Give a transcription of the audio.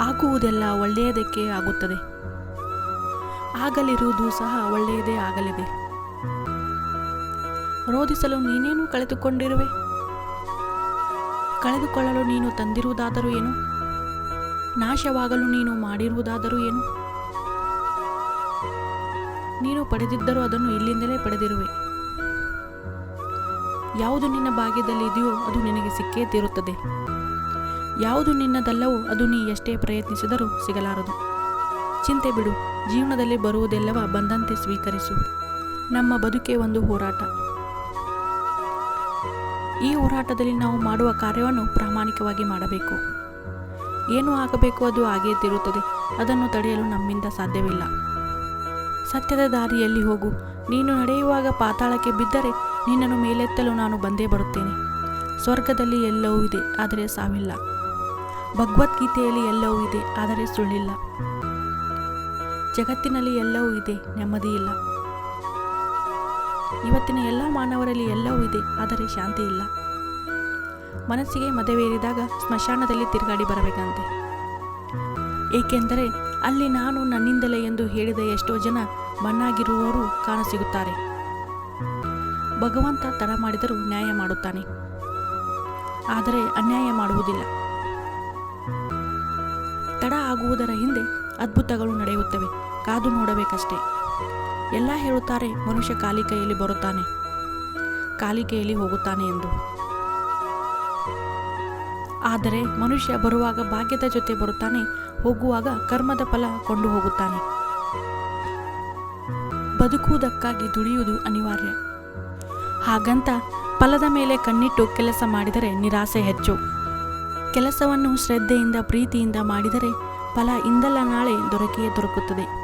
ಆಗುವುದೆಲ್ಲ ಒಳ್ಳೆಯದಕ್ಕೆ ಆಗುತ್ತದೆ. ಆಗಲಿರುವುದು ಸಹ ಒಳ್ಳೆಯದೇ ಆಗಲಿದೆ. ರೋಧಿಸಲು ನೀನೇನು ಕಳೆದುಕೊಂಡಿರುವೆ? ಕಳೆದುಕೊಳ್ಳಲು ನೀನು ತಂದಿರುವುದಾದರೂ ಏನು? ನಾಶವಾಗಲು ನೀನು ಮಾಡಿರುವುದಾದರೂ ಏನು? ನೀನು ಪಡೆದಿದ್ದರೂ ಅದನ್ನು ಇಲ್ಲಿಂದಲೇ ಪಡೆದಿರುವೆ. ಯಾವುದು ನಿನ್ನ ಭಾಗ್ಯದಲ್ಲಿ ಇದೆಯೋ ಅದು ನಿನಗೆ ಸಿಕ್ಕೇ ತೀರುತ್ತದೆ. ಯಾವುದು ನಿನ್ನದಲ್ಲವೋ ಅದು ನೀ ಎಷ್ಟೇ ಪ್ರಯತ್ನಿಸಿದರೂ ಸಿಗಲಾರದು. ಚಿಂತೆ ಬಿಡು, ಜೀವನದಲ್ಲಿ ಬರುವುದೆಲ್ಲವ ಬಂದಂತೆ ಸ್ವೀಕರಿಸು. ನಮ್ಮ ಬದುಕೇ ಒಂದು ಹೋರಾಟ. ಈ ಹೋರಾಟದಲ್ಲಿ ನಾವು ಮಾಡುವ ಕಾರ್ಯವನ್ನು ಪ್ರಾಮಾಣಿಕವಾಗಿ ಮಾಡಬೇಕು. ಏನು ಆಗಬೇಕು ಅದು ಆಗೇ ತಿರುತ್ತದೆ, ಅದನ್ನು ತಡೆಯಲು ನಮ್ಮಿಂದ ಸಾಧ್ಯವಿಲ್ಲ. ಸತ್ಯದ ದಾರಿಯಲ್ಲಿ ಹೋಗು, ನೀನು ನಡೆಯುವಾಗ ಪಾತಾಳಕ್ಕೆ ಬಿದ್ದರೆ ನಿನ್ನನ್ನು ಮೇಲೆತ್ತಲು ನಾನು ಬಂದೇ ಬರುತ್ತೇನೆ. ಸ್ವರ್ಗದಲ್ಲಿ ಎಲ್ಲವೂ ಇದೆ, ಆದರೆ ಸಾವಿಲ್ಲ. ಭಗವದ್ಗೀತೆಯಲ್ಲಿ ಎಲ್ಲವೂ ಇದೆ, ಆದರೆ ಸುಳ್ಳಿಲ್ಲ. ಜಗತ್ತಿನಲ್ಲಿ ಎಲ್ಲವೂ ಇದೆ, ನೆಮ್ಮದಿ ಇಲ್ಲ. ಇವತ್ತಿನ ಎಲ್ಲ ಮಾನವರಲ್ಲಿ ಎಲ್ಲವೂ ಇದೆ, ಆದರೆ ಶಾಂತಿ ಇಲ್ಲ. ಮನಸ್ಸಿಗೆ ಮದುವೆಯೇರಿದಾಗ ಸ್ಮಶಾನದಲ್ಲಿ ತಿರುಗಾಡಿ ಬರಬೇಕಂತೆ. ಏಕೆಂದರೆ ಅಲ್ಲಿ ನಾನು ನನ್ನಿಂದಲೇ ಎಂದು ಹೇಳಿದ ಎಷ್ಟೋ ಜನ ಮಣ್ಣಾಗಿರುವವರು ಕಾಣಸಿಗುತ್ತಾರೆ. ಭಗವಂತ ತಡ ಮಾಡಿದರೂ ನ್ಯಾಯ ಮಾಡುತ್ತಾನೆ. ಆದರೆ ಅನ್ಯಾಯ ಮಾಡುವುದಿಲ್ಲ. ತಡ ಆಗುವುದರ ಹಿಂದೆ ಅದ್ಭುತಗಳು ನಡೆಯುತ್ತವೆ. ಕಾದು ನೋಡಬೇಕಷ್ಟೇ. ಎಲ್ಲ ಹೇಳುತ್ತಾರೆ, ಮನುಷ್ಯ ಖಾಲಿ ಕೈಯಲ್ಲಿ ಬರುತ್ತಾನೆ. ಖಾಲಿ ಕೈಯಲ್ಲಿ ಹೋಗುತ್ತಾನೆ ಎಂದು. ಆದರೆ ಮನುಷ್ಯ ಬರುವಾಗ ಭಾಗ್ಯದ ಜೊತೆ ಬರುತ್ತಾನೆ, ಹೋಗುವಾಗ ಕರ್ಮದ ಫಲ ಕೊಂಡು ಹೋಗುತ್ತಾನೆ. ಬದುಕುವುದಕ್ಕಾಗಿ ದುಡಿಯುವುದು ಅನಿವಾರ್ಯ. ಹಾಗಂತ ಫಲದ ಮೇಲೆ ಕಣ್ಣಿಟ್ಟು ಕೆಲಸ ಮಾಡಿದರೆ ನಿರಾಸೆ ಹೆಚ್ಚು. ಕೆಲಸವನ್ನು ಶ್ರದ್ಧೆಯಿಂದ ಪ್ರೀತಿಯಿಂದ ಮಾಡಿದರೆ ಫಲ ಇಂದಲ್ಲ ನಾಳೆ ದೊರಕಿಯೇ ದೊರಕುತ್ತದೆ.